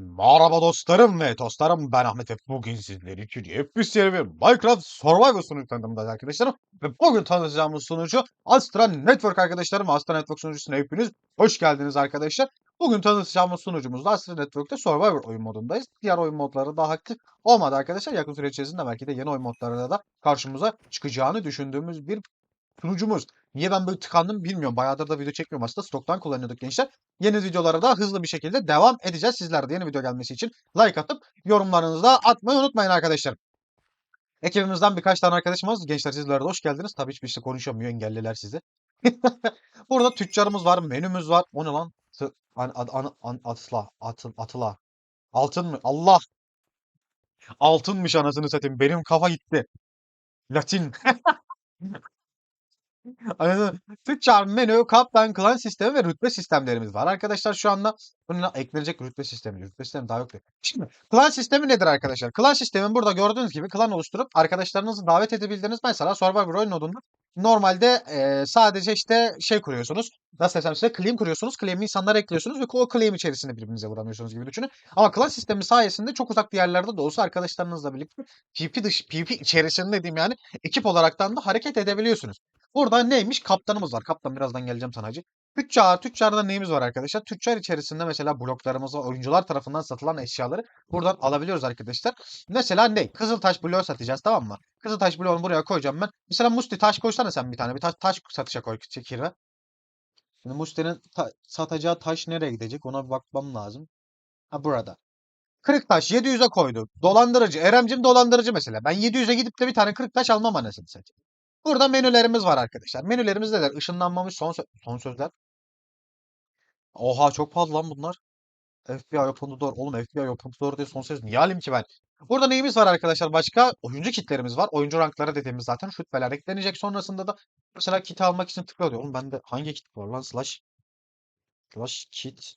Merhaba dostlarım ve dostlarım ben Ahmet ve bugün sizler için yepyeni bir Minecraft Survival sunucu tanıtımındayız arkadaşlarım. Ve bugün tanıtacağımız sunucu Astra Network arkadaşlarım. Astra Network sunucusuna hepiniz hoş geldiniz arkadaşlar. Bugün tanıtacağımız sunucumuz da Astra Network'te Survivor oyun modundayız. Diğer oyun modları daha aktif olmadı arkadaşlar. Yakın süre içerisinde belki de yeni oyun modlarında da karşımıza çıkacağını düşündüğümüz bir sunucumuz. Niye ben böyle tıkandım bilmiyorum. Bayağıdır da video çekmiyorum aslında. Stoktan kullanıyorduk gençler. Yeni videolara da hızlı bir şekilde devam edeceğiz. Sizler de yeni video gelmesi için like atıp yorumlarınızı da atmayı unutmayın arkadaşlar. Ekibimizden birkaç tane arkadaşımız. Gençler sizlere de hoş geldiniz. Tabii hiçbir şey konuşamıyor. Engelliler sizi. Burada tüccarımız var. Menümüz var. O ne lan? Tı- An, an, an, atla. Atın, atıla. Altın mı? Allah! Altınmış anasını satayım. Benim kafa gitti. Latin. Tüccar menü, kaptan, klan sistemi ve rütbe sistemlerimiz var. Arkadaşlar şu anda bununla eklenecek rütbe sistemi. Rütbe sistemi daha yok. Şimdi klan sistemi nedir arkadaşlar? Klan sistemi burada gördüğünüz gibi klan oluşturup arkadaşlarınızı davet edebildiğiniz mesela Survivor oyun modunda normalde eee, sadece işte şey kuruyorsunuz. Nasıl desem size claim kuruyorsunuz. Claim'i insanlara ekliyorsunuz ve o claim içerisinde birbirinize vuramıyorsunuz gibi düşünün. Ama klan sistemi sayesinde çok uzak yerlerde de olsa arkadaşlarınızla birlikte PvP dışı, PvP içerisinde dediğim yani ekip olaraktan da hareket edebiliyorsunuz. Burada neymiş? Kaptanımız var. Kaptan birazdan geleceğim sana hacı. Tüccar. Tüccarda neyimiz var arkadaşlar? Tüccar içerisinde mesela bloklarımızı oyuncular tarafından satılan eşyaları buradan alabiliyoruz arkadaşlar. Mesela ne? Kızıltaş bloğu satacağız tamam mı? Kızıltaş bloğunu buraya koyacağım ben. Mesela Musti taş koysana sen bir tane. Bir taş, taş satışa koy kirve. Şimdi Musti'nin ta- satacağı taş nereye gidecek? Ona bir bakmam lazım. Ha burada. Kırık taş 700'e koydu. Dolandırıcı. Eremcim dolandırıcı mesela. Ben 700'e gidip de bir tane kırık taş almam anasını satayım. Burada menülerimiz var arkadaşlar. Menülerimiz neler? Işınlanmamış son, sö- son sözler. Oha çok pahalı lan bunlar. FBI Open Door. Oğlum FBI Open Door diye son söz niye alayım ki ben? Burada neyimiz var arkadaşlar? Başka oyuncu kitlerimiz var. Oyuncu rankları dediğimiz zaten rütbeler eklenecek. Sonrasında da mesela kit almak için tıklıyor. Oğlum bende hangi kit var lan? Slash. Slash kit.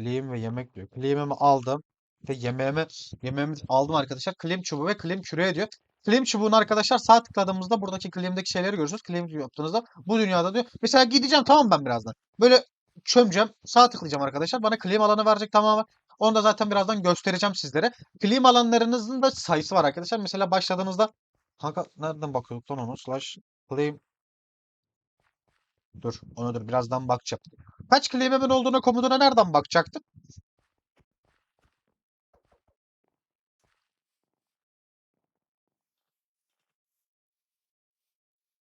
Claim ve yemek diyor. Claim'imi aldım. Ve yemeğimi, yemeğimi aldım arkadaşlar. Claim çubuğu ve claim küreği diyor. Claim çubuğunu arkadaşlar sağ tıkladığımızda buradaki claim'deki şeyleri görüyorsunuz. Claim yaptığınızda bu dünyada diyor. Mesela gideceğim tamam ben birazdan. Böyle çömeceğim. Sağ tıklayacağım arkadaşlar. Bana claim alanı verecek tamamen. Onu da zaten birazdan göstereceğim sizlere. Claim alanlarınızın da sayısı var arkadaşlar. Mesela başladığınızda Kanka nereden bakıyorduk lan onu? Slash claim Dur ona dur birazdan bakacağım. Kaç claim'imin olduğuna komutuna nereden bakacaktım?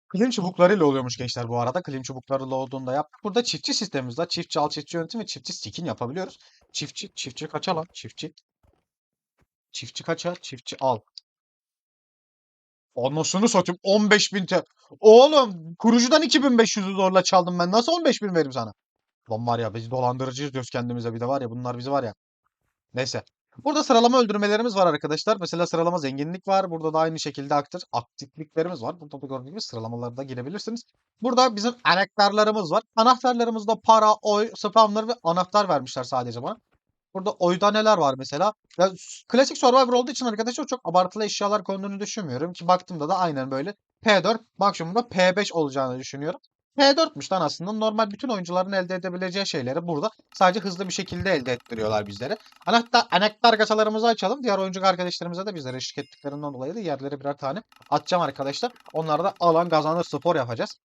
Klim çubuklarıyla oluyormuş gençler bu arada. Klim çubuklarıyla olduğunda yaptık. Burada çiftçi sistemimiz var. Çiftçi al, çiftçi yönetim ve çiftçi skin yapabiliyoruz. Çiftçi, çiftçi kaça lan? Çiftçi. Çiftçi kaça? Çiftçi al. Anasını satayım 15.000 TL. Oğlum kurucudan 2500'ü zorla çaldım ben. Nasıl 15.000 veririm sana? Lan var ya biz dolandırıcıyız diyoruz kendimize bir de var ya bunlar bizi var ya. Neyse. Burada sıralama öldürmelerimiz var arkadaşlar. Mesela sıralama zenginlik var. Burada da aynı şekilde aktif, aktifliklerimiz var. Burada da gördüğünüz gibi sıralamalara da girebilirsiniz. Burada bizim anahtarlarımız var. Anahtarlarımızda para, oy, spamlar ve anahtar vermişler sadece bana. Burada oyda neler var mesela? Ya, klasik Survivor olduğu için arkadaşlar çok abartılı eşyalar konduğunu düşünmüyorum. Ki baktığımda da aynen böyle P4 maksimumda P5 olacağını düşünüyorum. P4'müş lan aslında. Normal bütün oyuncuların elde edebileceği şeyleri burada sadece hızlı bir şekilde elde ettiriyorlar bizlere. Anahtar, anahtar kasalarımızı açalım. Diğer oyuncu arkadaşlarımıza da bizlere eşlik ettiklerinden dolayı da yerlere birer tane atacağım arkadaşlar. Onları da alan kazanır spor yapacağız.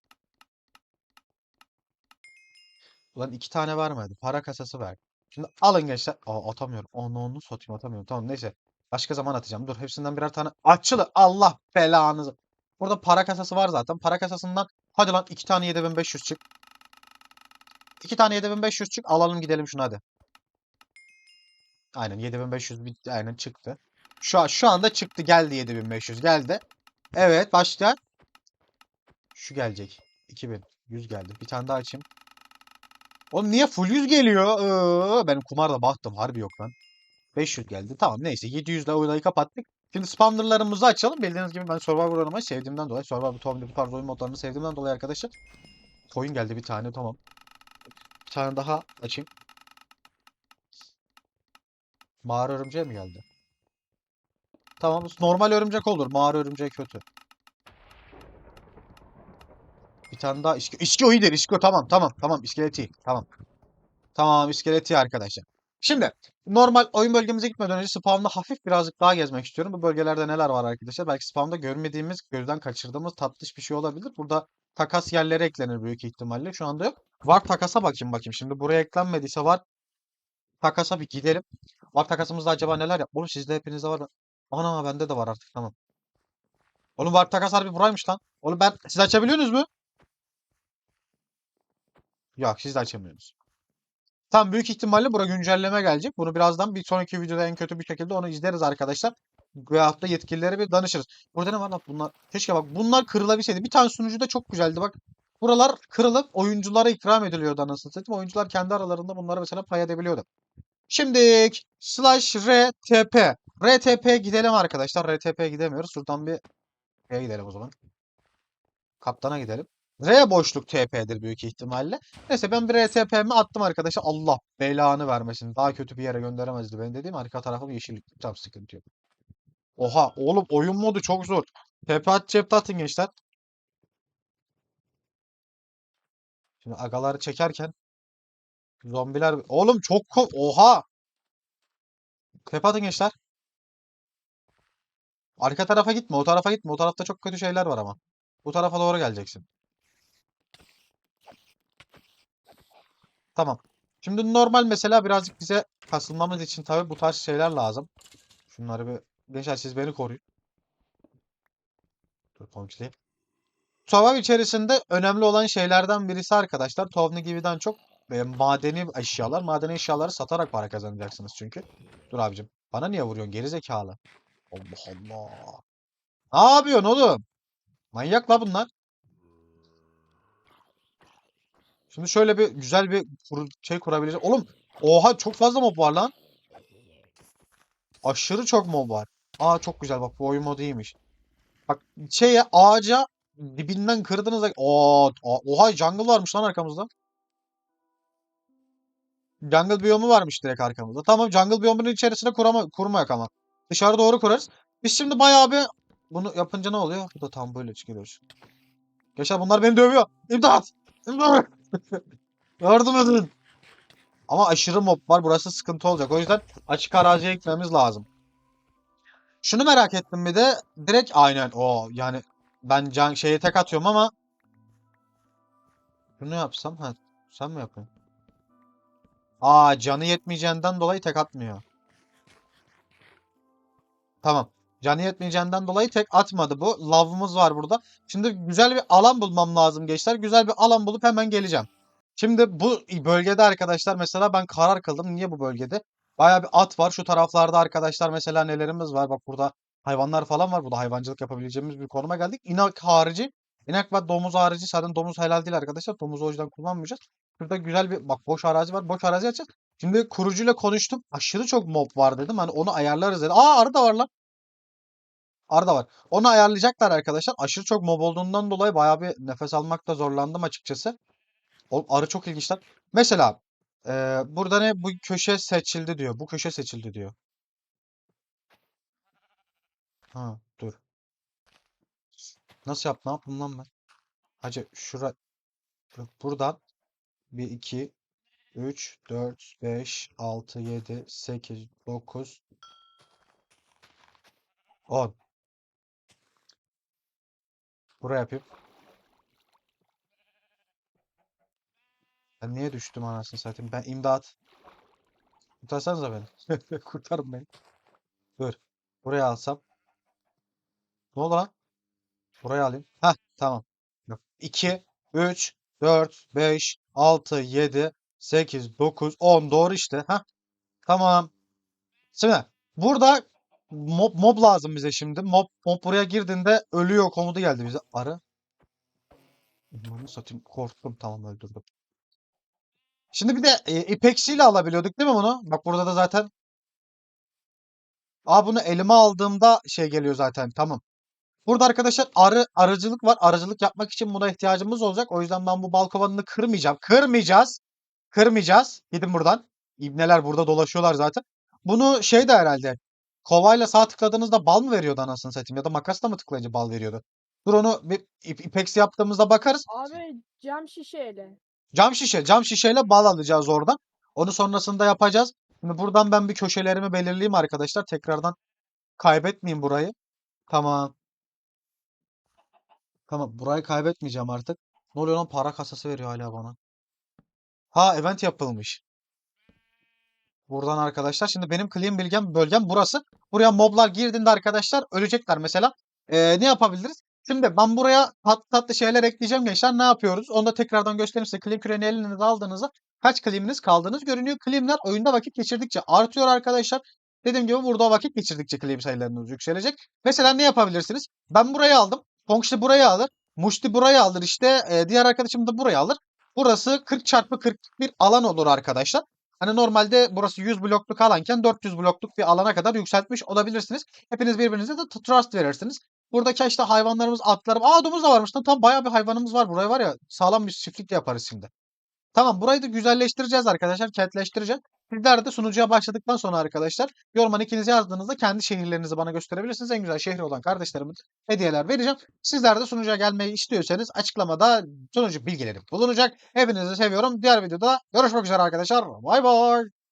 Ulan iki tane vermedi. Para kasası ver. Şimdi alın gençler. Aa atamıyorum. Onu onu satayım atamıyorum. Tamam neyse. Başka zaman atacağım. Dur hepsinden birer tane. Açılı. Allah belanızı. Burada para kasası var zaten. Para kasasından hadi lan iki tane 7500 çık. İki tane 7500 çık. Alalım gidelim şunu hadi. Aynen 7500 bit aynen çıktı. Şu an, şu anda çıktı geldi 7500 geldi. Evet başla. Şu gelecek. 2100 geldi. Bir tane daha açayım. Oğlum niye full 100 geliyor? Ee, ben kumarda baktım harbi yok lan. 500 geldi. Tamam neyse 700 ile olayı kapattık. Şimdi spawnerlarımızı açalım. Bildiğiniz gibi ben Survivor oynamayı sevdiğimden dolayı. Survivor, Tomb bu tarz oyun modlarını sevdiğimden dolayı arkadaşlar. Coin geldi bir tane tamam. Bir tane daha açayım. Mağara örümceği mi geldi? Tamam normal örümcek olur. Mağara örümceği kötü. Bir tane daha iski. İski o iyidir. İski o tamam tamam tamam. İskeleti. Tamam. Tamam iskeleti arkadaşlar. Şimdi normal oyun bölgemize gitmeden önce spawn'da hafif birazcık daha gezmek istiyorum. Bu bölgelerde neler var arkadaşlar? Belki spawn'da görmediğimiz, gözden kaçırdığımız tatlış bir şey olabilir. Burada takas yerleri eklenir büyük ihtimalle. Şu anda yok. Var takasa bakayım bakayım. Şimdi buraya eklenmediyse var takasa bir gidelim. Var takasımızda acaba neler yap? Oğlum sizde hepinizde var. Ana bende de var artık tamam. Oğlum var takas harbi buraymış lan. Oğlum ben siz açabiliyorsunuz mu? Yok siz de açamıyorsunuz. Tam büyük ihtimalle bura güncelleme gelecek. Bunu birazdan bir sonraki videoda en kötü bir şekilde onu izleriz arkadaşlar. Veyahut da yetkililere bir danışırız. Burada ne var lan bunlar? Keşke bak bunlar kırılabilseydi. Bir tane sunucu da çok güzeldi bak. Buralar kırılıp oyunculara ikram ediliyordu anasını satayım. Oyuncular kendi aralarında bunları mesela pay edebiliyordu. Şimdi slash rtp. rtp gidelim arkadaşlar. rtp gidemiyoruz. Şuradan bir Şeye gidelim o zaman. Kaptana gidelim. R boşluk TP'dir büyük ihtimalle. Neyse ben bir RTP'mi attım arkadaşlar. Allah belanı vermesin. Daha kötü bir yere gönderemezdi. Ben dediğim arka tarafım yeşillik. Tam sıkıntı yok. Oha oğlum oyun modu çok zor. TP at cepte atın gençler. Şimdi agaları çekerken zombiler oğlum çok ko oha. TP atın gençler. Arka tarafa gitme. O tarafa gitme. O tarafta çok kötü şeyler var ama. Bu tarafa doğru geleceksin. Tamam. Şimdi normal mesela birazcık bize kasılmamız için tabii bu tarz şeyler lazım. Şunları bir... Gençler siz beni koruyun. Dur komşulayım. Survival içerisinde önemli olan şeylerden birisi arkadaşlar. Tovni gibiden çok e, madeni eşyalar. Madeni eşyaları satarak para kazanacaksınız çünkü. Dur abicim. Bana niye vuruyorsun geri zekalı? Allah Allah. Ne yapıyorsun oğlum? Manyak la bunlar. Şimdi şöyle bir güzel bir şey kurabilecek. Oğlum oha çok fazla mob var lan. Aşırı çok mob var. Aa çok güzel bak bu oyun modu iyiymiş. Bak şeye ağaca dibinden kırdığınızda a- oha jungle varmış lan arkamızda. Jungle biyomu varmış direkt arkamızda. Tamam jungle biyomunun içerisine kurama, kurmayak ama. Dışarı doğru kurarız. Biz şimdi bayağı bir bunu yapınca ne oluyor? Bu da tam böyle çıkıyor. Gençler bunlar beni dövüyor. İmdat! İmdat! Yardım edin. Ama aşırı mob var. Burası sıkıntı olacak. O yüzden açık araziye gitmemiz lazım. Şunu merak ettim bir de. Direkt aynen o yani ben can şeye tek atıyorum ama şunu yapsam ha sen mi yapıyorsun? Aa canı yetmeyeceğinden dolayı tek atmıyor. Tamam. Canı yetmeyeceğinden dolayı tek atmadı bu. Lavımız var burada. Şimdi güzel bir alan bulmam lazım gençler. Güzel bir alan bulup hemen geleceğim. Şimdi bu bölgede arkadaşlar mesela ben karar kıldım. Niye bu bölgede? Bayağı bir at var. Şu taraflarda arkadaşlar mesela nelerimiz var? Bak burada hayvanlar falan var. Burada hayvancılık yapabileceğimiz bir konuma geldik. İnak harici. İnek ve domuz harici. Zaten domuz helal değil arkadaşlar. Domuzu o yüzden kullanmayacağız. Şurada güzel bir bak boş arazi var. Boş arazi açacağız. Şimdi kurucuyla konuştum. Aşırı çok mob var dedim. Hani onu ayarlarız dedi. Aa arı da var lan. Arı da var. Onu ayarlayacaklar arkadaşlar. Aşırı çok mob olduğundan dolayı bayağı bir nefes almakta zorlandım açıkçası. Oğlum arı çok ilginç lan. Mesela eee, burada ne? Bu köşe seçildi diyor. Bu köşe seçildi diyor. Ha dur. Nasıl yap? Ne yaptım lan ben? Hacı şura buradan 1 2 3 4 5 6 7 8 9 10 Buraya yapayım. Ben niye düştüm anasını satayım? Ben imdat. Kurtarsanıza beni. Kurtarın beni. Dur. Buraya alsam. Ne oldu lan? Buraya alayım. Heh tamam. 2, 3, 4, 5, 6, 7, 8, 9, 10. Doğru işte. Heh. Tamam. Şimdi burada mob, mob lazım bize şimdi. Mob, mob buraya girdiğinde ölüyor komutu geldi bize. Arı. Bunu satayım. Korktum. Tamam öldürdüm. Şimdi bir de e, ipeksiyle alabiliyorduk değil mi bunu? Bak burada da zaten. Aa bunu elime aldığımda şey geliyor zaten. Tamam. Burada arkadaşlar arı arıcılık var. Arıcılık yapmak için buna ihtiyacımız olacak. O yüzden ben bu bal kovanını kırmayacağım. Kırmayacağız. Kırmayacağız. Gidin buradan. İbneler burada dolaşıyorlar zaten. Bunu şey de herhalde. Kovayla sağ tıkladığınızda bal mı veriyordu anasını satayım? Ya da makasla mı tıklayınca bal veriyordu? Dur onu bir ip- ipeksi yaptığımızda bakarız. Abi cam şişeyle. Cam şişe. Cam şişeyle bal alacağız oradan. Onu sonrasında yapacağız. Şimdi buradan ben bir köşelerimi belirleyeyim arkadaşlar. Tekrardan kaybetmeyeyim burayı. Tamam. Tamam. Burayı kaybetmeyeceğim artık. Ne oluyor lan? Para kasası veriyor hala bana. Ha event yapılmış. Buradan arkadaşlar. Şimdi benim claim bilgem bölgem burası. Buraya moblar girdiğinde arkadaşlar ölecekler mesela. Ee, ne yapabiliriz? Şimdi ben buraya tatlı tatlı şeyler ekleyeceğim gençler. Ne yapıyoruz? Onu da tekrardan göstereyim size. Claim küreğini elinize aldığınızda kaç claim'iniz kaldığınız görünüyor. Claim'ler oyunda vakit geçirdikçe artıyor arkadaşlar. Dediğim gibi burada vakit geçirdikçe claim sayılarınız yükselecek. Mesela ne yapabilirsiniz? Ben burayı aldım. Pongşi burayı alır. Muşti burayı alır işte. Ee, diğer arkadaşım da burayı alır. Burası 40 çarpı 40 bir alan olur arkadaşlar. Hani normalde burası 100 blokluk alanken 400 blokluk bir alana kadar yükseltmiş olabilirsiniz. Hepiniz birbirinize de trust verirsiniz. Buradaki işte hayvanlarımız, atlarım. Aa domuz da varmış lan. Tam bayağı bir hayvanımız var. Buraya var ya sağlam bir çiftlik de yaparız şimdi. Tamam burayı da güzelleştireceğiz arkadaşlar. Kentleştireceğiz. Sizler de sunucuya başladıktan sonra arkadaşlar yoruma ikiniz yazdığınızda kendi şehirlerinizi bana gösterebilirsiniz. En güzel şehri olan kardeşlerime hediyeler vereceğim. Sizler de sunucuya gelmeyi istiyorsanız açıklamada sunucu bilgileri bulunacak. Hepinizi seviyorum. Diğer videoda görüşmek üzere arkadaşlar. Bay bay.